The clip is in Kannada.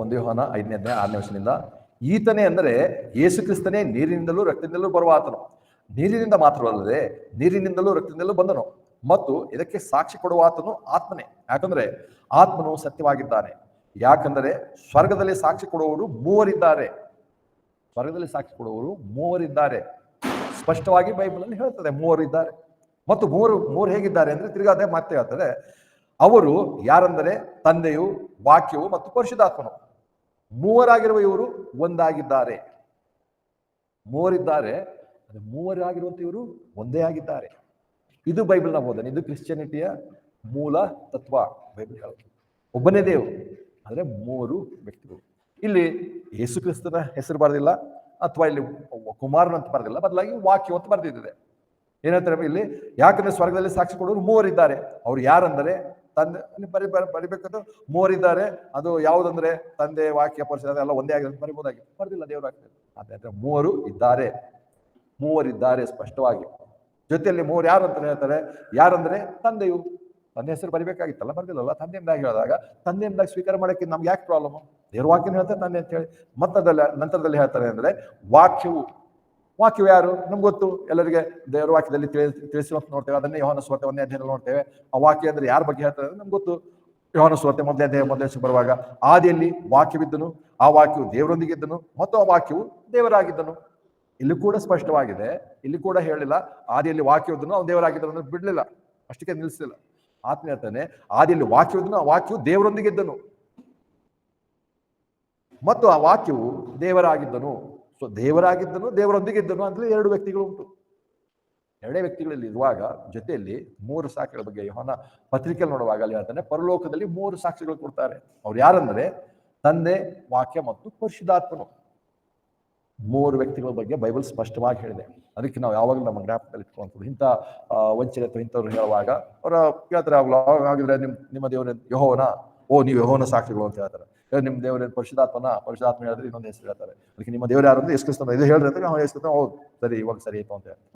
ಒಂದು ಯೋಹಾನ ಐದನೇ ಅಧ್ಯಾಯ ಆರನೇ ವರ್ಷದಿಂದ ಈತನೇ ಅಂದರೆ ಯೇಸು ಕ್ರಿಸ್ತನೇ ನೀರಿನಿಂದಲೂ ರಕ್ತದಿಂದಲೂ ಬರುವ ಆತನು. ನೀರಿನಿಂದ ಮಾತ್ರವಲ್ಲದೆ ನೀರಿನಿಂದಲೂ ರಕ್ತದಿಂದಲೂ ಬಂದನು ಮತ್ತು ಇದಕ್ಕೆ ಸಾಕ್ಷಿ ಕೊಡುವ ಆತನು ಆತ್ಮನೇ. ಯಾಕಂದ್ರೆ ಆತ್ಮನು ಸತ್ಯವಾಗಿದ್ದಾನೆ. ಯಾಕಂದರೆ ಸ್ವರ್ಗದಲ್ಲಿ ಸಾಕ್ಷಿ ಕೊಡುವವರು ಮೂವರಿದ್ದಾರೆ. ಸ್ವರ್ಗದಲ್ಲಿ ಸಾಕ್ಷಿ ಕೊಡುವವರು ಮೂವರಿದ್ದಾರೆ. ಸ್ಪಷ್ಟವಾಗಿ ಬೈಬಲಲ್ಲಿ ಹೇಳ್ತದೆ ಮೂವರಿದ್ದಾರೆ. ಮತ್ತು ಮೂರು ಮೂರು ಹೇಗಿದ್ದಾರೆ ಅಂದ್ರೆ ತಿರ್ಗಾ ಅದೇ ಮತ್ತೆ ಹೇಳ್ತಾರೆ ಅವರು ಯಾರೆಂದರೆ ತಂದೆಯು, ವಾಕ್ಯವು ಮತ್ತು ಪರಿಶುದ್ಧಾತ್ಮನು. ಮೂವರಾಗಿರುವ ಇವರು ಒಂದಾಗಿದ್ದಾರೆ. ಮೂವರಿದ್ದಾರೆ ಅದು ಮೂವರಾಗಿರುವಂತ ಇವರು ಒಂದೇ ಆಗಿದ್ದಾರೆ. ಇದು ಬೈಬಲ್ನ ಬೋಧನೆ. ಇದು ಕ್ರಿಶ್ಚಿಯಾನಿಟಿಯ ಮೂಲ ತತ್ವ ಬೈಬಲ್ ಹೇಳುತ್ತೆ ಒಬ್ಬನೇ ದೇವರು ಆದರೆ ಮೂವರು ವ್ಯಕ್ತಿಗಳು. ಇಲ್ಲಿ ಯೇಸು ಕ್ರಿಸ್ತನ ಹೆಸರು ಬರೆದಿಲ್ಲ, ಅಥವಾ ಇಲ್ಲಿ ಕುಮಾರನ ಅಂತ ಬರೆದಿಲ್ಲ, ಬದಲಾಗಿ ವಾಕ್ಯವಂತ ಅಂತ ಬರೆದಿದೆ ಏನಂತಾರೆ ಇಲ್ಲಿ ಯಾಕಂದ್ರೆ ಸ್ವರ್ಗದಲ್ಲಿ ಸಾಕ್ಷಿ ಕೊಡೋರು ಮೂವರಿದ್ದಾರೆ. ಅವ್ರು ಯಾರಂದರೆ? ತಂದೆ ಬರಿ ಬರಿಬೇಕಂದ್ರೆ ಮೂವರಿದ್ದಾರೆ. ಅದು ಯಾವುದಂದ್ರೆ? ತಂದೆ, ವಾಕ್ಯ ಪರಿಸರ ಎಲ್ಲ ಒಂದೇ ಆಗಿದೆ ಅಂತ ಬರ್ದಿಲ್ಲ, ದೇವರು ಆಗ್ತದೆ ಅದೇ ಮೂವರು ಇದ್ದಾರೆ. ಮೂವರಿದ್ದಾರೆ ಸ್ಪಷ್ಟವಾಗಿ. ಜೊತೆಯಲ್ಲಿ ಮೂವರು ಯಾರು ಅಂತ ಹೇಳ್ತಾರೆ? ಯಾರಂದ್ರೆ? ತಂದೆಯು. ತಂದೆ ಹೆಸರು ಬರಿಬೇಕಾಗಿತ್ತಲ್ಲ, ಬರ್ದಿಲ್ಲಲ್ಲ? ತಂದೆಯಿಂದಾಗಿ ಹೇಳಿದಾಗ, ತಂದೆಯಿಂದಾಗಿ ಸ್ವೀಕಾರ ಮಾಡಕ್ಕೆ ನಮ್ಗೆ ಯಾಕೆ ಪ್ರಾಬ್ಲಮ್ ದೇವ್ರ ವಾಕ್ಯನ ಹೇಳ್ತಾರೆ, ತಂದೆ ಅಂತ ಹೇಳಿ. ಮತ್ತದಲ್ಲಿ, ನಂತರದಲ್ಲಿ ಹೇಳ್ತಾರೆ ಅಂದ್ರೆ, ವಾಕ್ಯವು ವಾಕ್ಯವು ಯಾರು? ನಮ್ಗೆ ಗೊತ್ತು. ಎಲ್ಲರಿಗೆ ದೇವರ ವಾಕ್ಯದಲ್ಲಿ ತಿಳಿ ತಿಳಿಸುವಂತ ನೋಡ್ತೇವೆ. ಅದನ್ನೇ ಯೋಹನ ಸ್ವತೆ ಒಂದೇ ಅಧ್ಯಾಯದಲ್ಲಿ ನೋಡ್ತೇವೆ. ಆ ವಾಕ್ಯ ಅಂದ್ರೆ ಯಾರ ಬಗ್ಗೆ ಹೇಳ್ತಾರೆ ನಮ್ಗೆ ಗೊತ್ತು. ಯೋಹನ ಸ್ವತೆ ಮೊದಲನೇ ಅಧ್ಯಾಯ ಮೊದಲೇ ಬರುವಾಗ, ಆದಿಯಲ್ಲಿ ವಾಕ್ಯವಿದ್ದನು, ಆ ವಾಕ್ಯವು ದೇವರೊಂದಿಗಿದ್ದನು ಮತ್ತು ಆ ವಾಕ್ಯವು ದೇವರಾಗಿದ್ದನು. ಇಲ್ಲಿ ಕೂಡ ಸ್ಪಷ್ಟವಾಗಿದೆ. ಇಲ್ಲಿ ಕೂಡ ಹೇಳಿಲ್ಲ, ಆದಿಯಲ್ಲಿ ವಾಕ್ಯವಿದ್ದನು, ಅವನು ದೇವರಾಗಿದ್ದನು ಅಂದ್ರೆ ಬಿಡಲಿಲ್ಲ. ಅಷ್ಟಕ್ಕೆ ನಿಲ್ಲಿಸಲಿಲ್ಲ. ಆತ್ಮ ಹೇಳ್ತಾನೆ, ಆದಿಯಲ್ಲಿ ವಾಕ್ಯವಿದ್ದನು, ಆ ವಾಕ್ಯವು ದೇವರೊಂದಿಗಿದ್ದನು ಮತ್ತು ಆ ವಾಕ್ಯವು ದೇವರಾಗಿದ್ದನು. ಸೊ ದೇವರಾಗಿದ್ದನು, ದೇವರೊಂದಿಗಿದ್ದನು ಅಂತಲೇ ಎರಡು ವ್ಯಕ್ತಿಗಳು ಉಂಟು. ಎರಡೇ ವ್ಯಕ್ತಿಗಳಲ್ಲಿ ಇರುವಾಗ ಜೊತೆಯಲ್ಲಿ ಮೂರು ಸಾಕ್ಷಿಗಳ ಬಗ್ಗೆ ಯೋಹನ ಪತ್ರಿಕೆಯಲ್ಲಿ ನೋಡುವಾಗ ಅಲ್ಲಿ ಹೇಳ್ತಾನೆ, ಪರಲೋಕದಲ್ಲಿ ಮೂರು ಸಾಕ್ಷಿಗಳು ಕೊಡ್ತಾರೆ. ಅವ್ರು ಯಾರಂದ್ರೆ ತಂದೆ, ವಾಕ್ಯ ಮತ್ತು ಪರಿಶುದ್ಧಾತ್ಮನು. ಮೂರು ವ್ಯಕ್ತಿಗಳ ಬಗ್ಗೆ ಬೈಬಲ್ ಸ್ಪಷ್ಟವಾಗಿ ಹೇಳಿದೆ. ಅದಕ್ಕೆ ನಾವು ಯಾವಾಗಲೂ ನಮ್ಮ ಜ್ಞಾಪಕದಲ್ಲಿ ಇಟ್ಕೊಂತೀವಿ ಇಂಥ ವಂಚನೆ ಅಥವಾ ಇಂಥವ್ರು ಹೇಳುವಾಗ ಅವರ ಕೇಳ್ತಾರೆ ಆಗಿದ್ರೆ ನಿಮ್ಮ ನಿಮ್ ನಿಮ್ಮ ದೇವರ, ಯಹೋವನ? ಓ, ನೀವು ಯಹೋನ ಸಾಕ್ಷಿಗಳು ಅಂತ ಹೇಳ್ತಾರೆ. ನಿಮ್ಮ ದೇವರ, ಪರಿಶುದ್ಧಾತ್ಮನ ಪರಿಶುದ್ಧಾತ್ಮ ಹೇಳಿದ್ರೆ ಇನ್ನೊಂದು ಹೆಸರು ಹೇಳ್ತಾರೆ. ಅದಕ್ಕೆ ನಿಮ್ಮ ದೇವರು ಯಾರು ಅಂದ್ರೆ ಎಷ್ಟು ಇದು ಹೇಳ್ರಿ ಅಂತ ನಾವು ಕ್ರಿಸ್ತನ, ಹೌದು, ಸರಿ, ಇವಾಗ ಸರಿ ಆಯ್ತು ಅಂತ ಹೇಳ್ತಾರೆ.